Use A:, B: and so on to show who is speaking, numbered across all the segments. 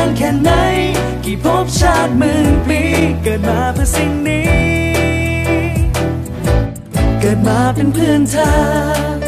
A: านแค่ไหน กี่ภพชาติหมื่นปี เกิดมาเพื่อสิ่งนี้ เกิดมาเป็นเพื่อนเธอ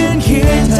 A: ยงเ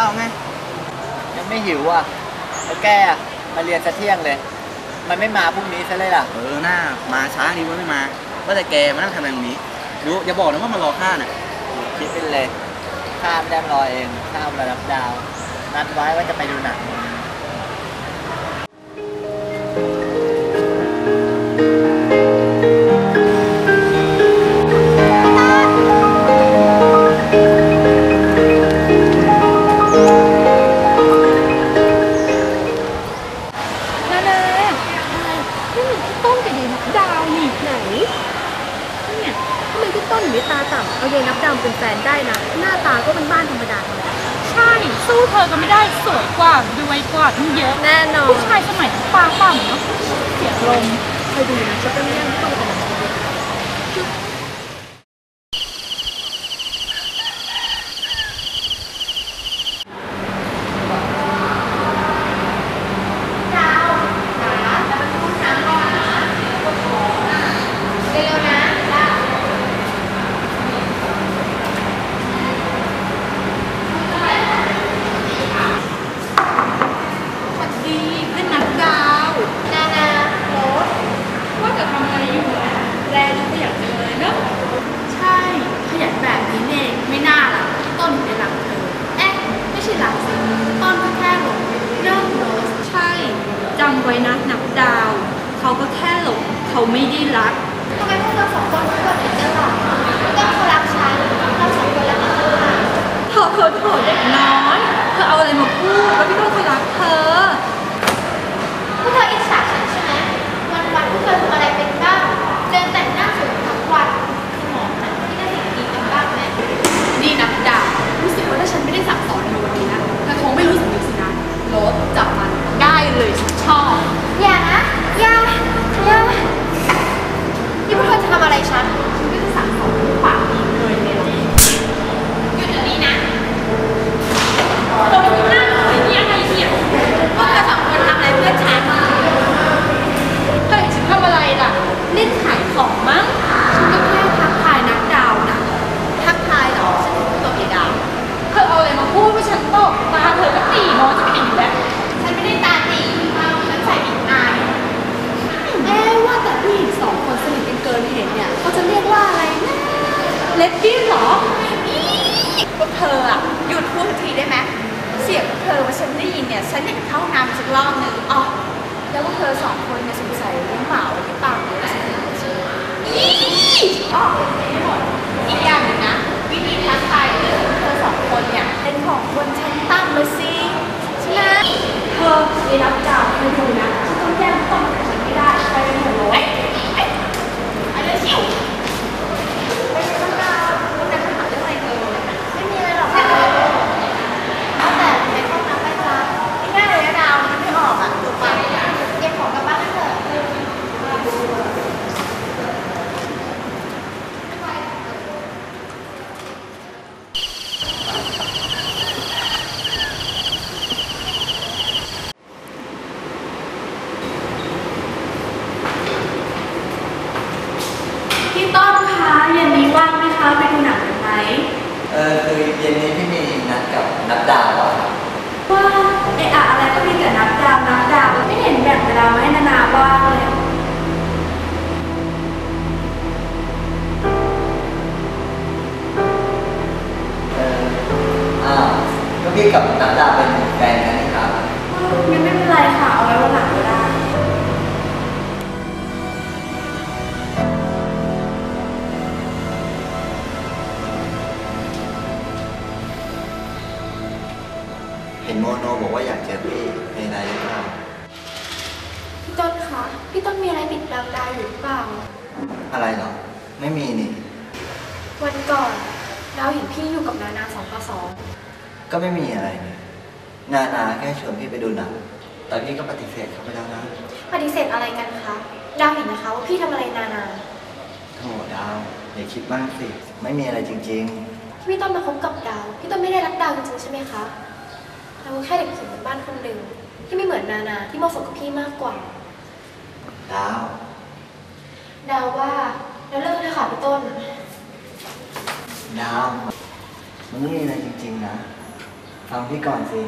B: ข้าวไง
C: ยังไม่หิวอะแล้วแกอะมาเรียนซะเที่ยงเลย มันไม่มาพรุ่งนี้ซะเลยล่ะ
B: เออหน้ามาช้าดีว่าไม่มาว่าแต่แกมานั่งทำอะไรตรงนี้ดูอย่าบอกนะว่ามารอข้าน่ะ
C: คิดเป็นเลย ข้ามแดมรอเอง ข้ามระดับดาว นัดไว้ว่าจะไปดูหนัง
D: ไม่ได้รั
E: กทำไม
F: พวกเราสองคนพูดแบบนี้กันล่ะไม่ต้องเขารักฉันเราสองคนรักกันต่างหาก
E: เธอเธอเธอเด็กน้อยเธอเอาอะไรมาพูดว่าพี่ต้นเขารักเธอ
F: พวกเธออิจฉาฉันใช่ไหมวันวันๆพวกเธอทำอะไรเป็นบ้างเดินแต่งหน้าสวยทั้งวันสมองหันที่ได้สิ่งดีกันบ้างไหม
E: นี่นับดาวรู้สึกว่าถ้าฉันไม่ได้สั่งสอนเธอวันนี้นะเธอคงไม่รู้สึกสินะโรสจับมันได้เลยฉันชอบ
F: อย่านะอย่าอย่านี่พวกเธอจะทำอะไรฉัน
E: ฉันก็จะสั่งสอนปากดีเลยเนี่ย
F: หยุดเดี๋ยวนี้นะ
E: เราไปดูหน้าหน่อยนี่อะไรเนี่ย
F: พวกเธอ
E: เลสเบี้ยนเหรอ
G: พวกเธออะหยุดพูดทีได้ไหมเสียงพวกเธอว่าฉันได้ยินเนี่ย ฉันอยากเข้าห้องน้ำสักรอบหนึ่งอ๋อแล้วพวกเธอสองคนเนี่ยสงสัยเรื่องหมาไว้ที่ปากเลยสิอ๋อไม่หมดอีกอย่างหนึ่งนะ วิธีทักทายเรื่องพวกเธอสองคนเนี่ย เป็นของคนชั้นต่ำเลยสิใช่ไหม
E: เธอไปรับดาวไปดูนะฉันต้องแย่งต้องกับฉันไม่ได้ ไปเป็นหัวโล้
G: เอ้ยเอ้ยอะไรชิวไปข้างหน้าคุณนักข่าวเรื่องอะไรเอ่ย
F: ไม่มีอะไรหรอกค่ะเอาแต่ในห้องน้ำไปจ้า
G: ง่ายเลยนะดาวมันไม่ออกอะถูกปะ
F: เก็บของกลับบ้านกันเถอะ
E: พี่ต้นคะเย็นนี้ว่างไหมคะไปดูหนังกันไหม
C: เออคือเย็นนี้พี่มีนั ดกับนัดดาวอะครับ
E: ว่าไออะอะไรก็มีแต่นับดาวนับดาวไม่เห็นแบ่งเวลามาให้นานาบ้างเลย
C: เอออ้าวก็พี่กับนัดดาวเป็นแฟนกัน
E: ป
C: ฏิเสธเขาไปแล้วนะ
F: ปฏิเสธอะไรกันคะ ดาวเห็นนะคะว่าพี่ทำอะไรนานา
C: โธ่ดาวอย่าคิดมากสิ ไม่มีอะไรจริง
F: ที่พี่ต้นมาคบกับดาว พี่ต้นไม่ได้รักดาวจริงๆใช่ไหมคะดาวแค่เด็กผู้หญิงบนบ้านคนหนึ่งที่ไม่เหมือนนานาที่เหมาะสมกับพี่มากกว่า
C: ๆ ดาว
F: ดาวว่าเราเลิกกันเลยค่ะพี่ต้น
C: ดาว มันไม่มีอะไรจริง ๆ นะ ฟังพี่ก่
F: อนสิ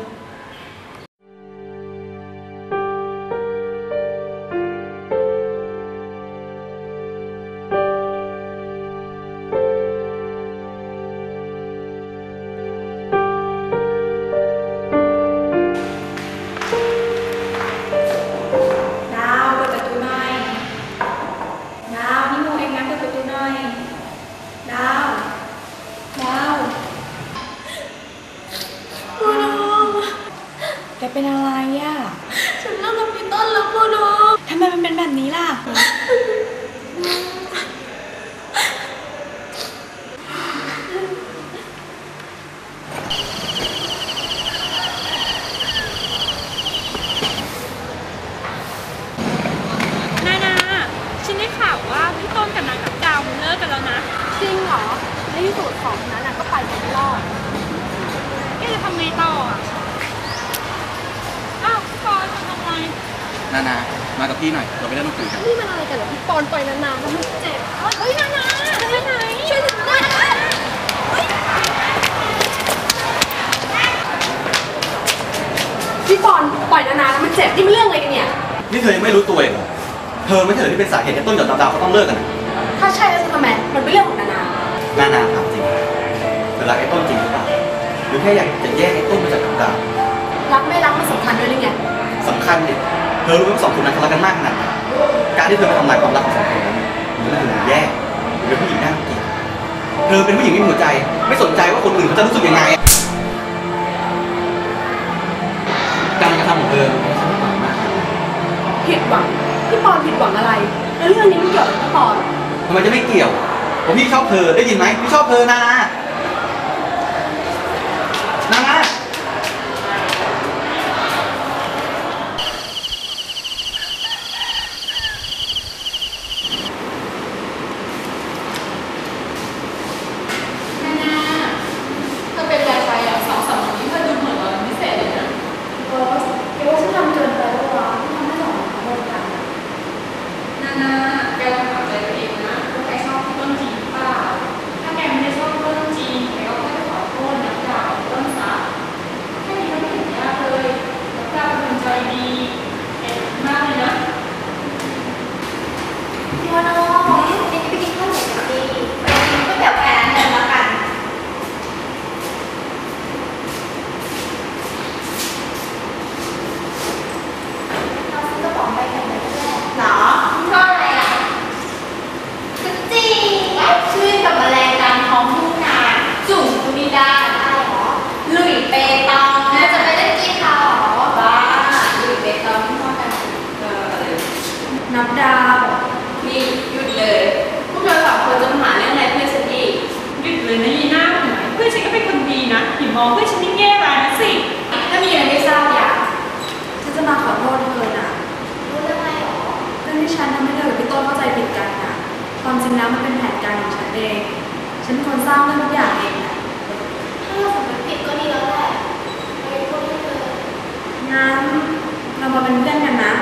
F: อะไร
D: กัน
B: เห
F: รอพี่ปอนปล่อยนานๆแล้วมันเจ็บ เฮ้ยนานาไปไหนช่วยฉันด้วยนะพี่ปอนปล่อยนานๆแล้วมันเจ็บนี่มันเรื่องอะไรกันเนี่ย
B: นี่เธอยังไม่รู้ตัวเองเหรอเธอไม่ใช่เหรอที่เป็นสาเหตุให้ต้นกับดาวดาวเขาต้องเลิกกันอะ
F: ถ้าใช่แล้วจะทำไมมันเป็นเรื่องของนานา
B: นานาถามจริงเธอรักไอ้ต้นจริงหรือเปล่าหรือแค่อยากจะแยกไอ้ต้นมาจากดาวดาว
F: รักไม่รักมันสำคัญด้วยหรือไง
B: สำคัญดิเธอรู้ไหมว่าสองคนนั้นเขารักกันมากขนาดไหน การที่เธอไปทำลายความรักของสองคนนั้นมันก็คือแย่หรือเป็นผู้หญิงน่าเกลียดเธอเป็นผู้หญิงไม่มีหัวใจ ไม่สนใจว่าคนอื่นเขาจะรู้สึกยังไง การกระทำของเธอไม่ใช่ความมาก
F: ผิดหวังพี่ปอนผิดหวังอะไร แล้วเรื่องนี้มันเกี่ยวกับพี่ปอน
B: ทำไมจะไม่เกี่ยวผมพี่ชอบเธอได้ยินไหมพี่ชอบเธอนานานานา
E: นานาเธอเป็นอะไรไปอะสองสามวันนี้เธอดูเหมือนเราพิเศษเลยนะ
F: บอสแกว่าฉันทำเกินไปแล้ววะที่ทำให้สองคนโดนกัน
E: นานาแกลองถามใจตัวเองนะว่าแกชอบพี่ต้นจริงหรือเปล่า ถ้าแกไม่ได้ชอบพี่ต้นจริงแกก็แค่ขอโทษนักดาวกับต้นซะแค่นี้มันไม่เห็นยากเลยนักดาวเป็นคนใจดีเก่งมากเลยนะ
F: พี่วานอนี่ไปกินข้าวหมูกันดี
G: ก็แบบแฟนเนี่ย นี่หยุดเลย พวกเธอสองคนจะมาหาเรื่องอะไรเพื่อนฉันอีก
E: หยุดเลยนะยีน่าเพื่อนฉันก็เป็นคนดีนะ อย่ามองเพื่อฉันในแง่ร้ายนะสิ
G: ถ้ามีอะไรไม่ทราบอย่ากฉันจะมาขอโทษเธอน่ะ
F: รู้เรื่องอะไรหรอ
G: เรื่องที่ฉันทำให้เธอกับพี่ต้นเข้าใจผิดกันน่ะความจริงแล้วมันเป็นแผนการของฉันเอง ฉันเป็นคนสร้างเรื่องทุกอย่างเองน่ะ
F: ถ้าเราสำนึกผิดก็ดีแล้วแหละเรายกโทษให้เธอ
G: งั้นเรามาเป็นเพื่อนกันนะ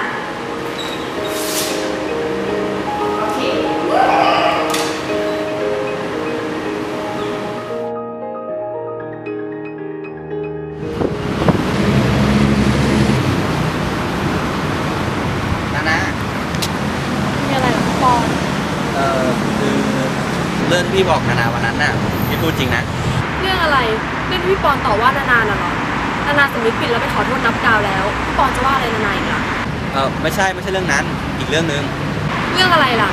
B: พี่บอกนานาวันนั้นน่ะพี่พูดจริงนะ
D: เรื่องอะไรเรื่องที่พี่ปอนต่อว่านานาน่ะเหรอนานาสำนึกผิดแล้วไปขอโทษนับดาวแล้วพี่ปอนจะว่าอะไรนานาอีกล่ะ
B: เออไม่ใช่ไม่ใช่เรื่องนั้น อีกเรื่องหนึ่ง
D: เรื่องอะไรล่ะ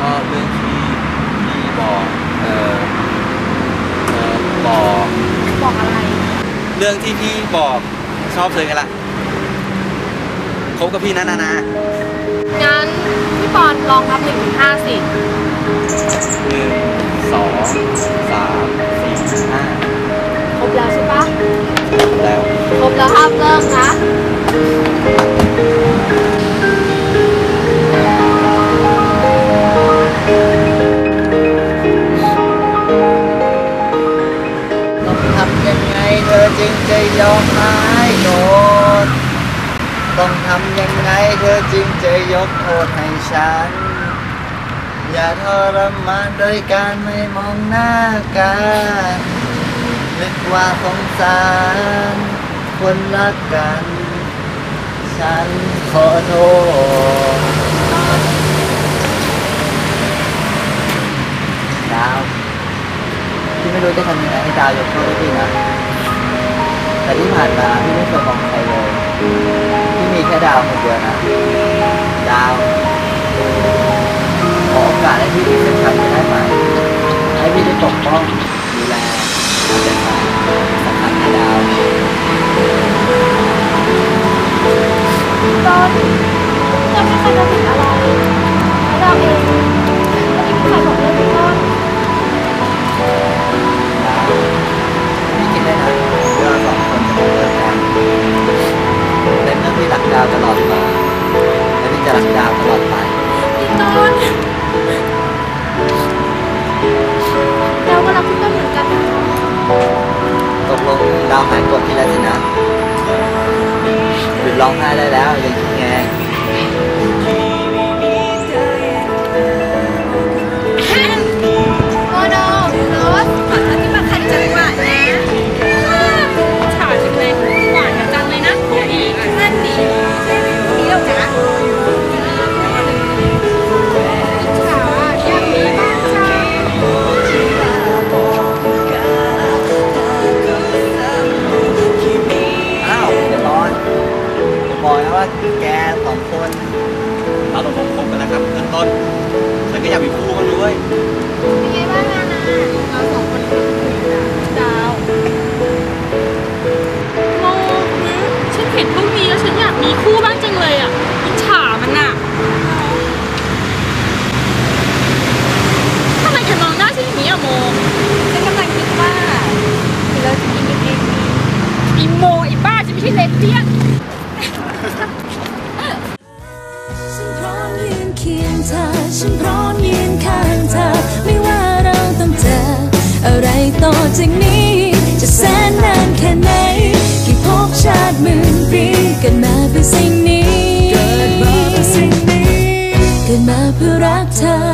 B: ก็เรื่องที่พี่บอกเออเออบอก
D: บอกอะไร
B: เรื่องที่พี่บอกชอบเธอไงล่ะคบกับพี่นะนานา
D: งั้นพี่ปอนลองนับหนึ่งถึงห้าสิ
B: หนึ่ง สองสามสี่ห้า
D: ครบแล้วใช่ปะ
B: แล้ว
D: ครบแล้วห้ามเลิกนะ
C: ต้องทำยังไงเธอจึงจะยอมหายโกรธต้องทำยังไงเธอจึงจะยกโทษให้ฉัน อย่าทรมานโดยการไม่มองหน้ากันนึกว่าสงสารคนรักกัน ฉันขอโทษดาวพี่ไม่รู้จะทำยังไงให้ดาวยกโทษให้พี่นะ แต่ที่ผ่านมาพี่ไม่เคยมองใครเลย พี่มีแค่ดาวคนเดียวนะ ดาว ขอโอกาสให้พี่อีกสักครั้งจะได้ไหมให้พี่ได้ปกป้องดูแลเอาใจใส่สักครั้งนะดาว
F: ต้นจะไม่เคย
C: จะผิดอะไร
F: เราเอ
C: งก็ไม่ใค
B: รบอก
F: เล
E: ย น
A: ปีเกิดมาเพื่อสิ่งนี้ เกิดมาเพื่อสิ่งนี้ เกิดมาเพื่อรักเธ
B: อ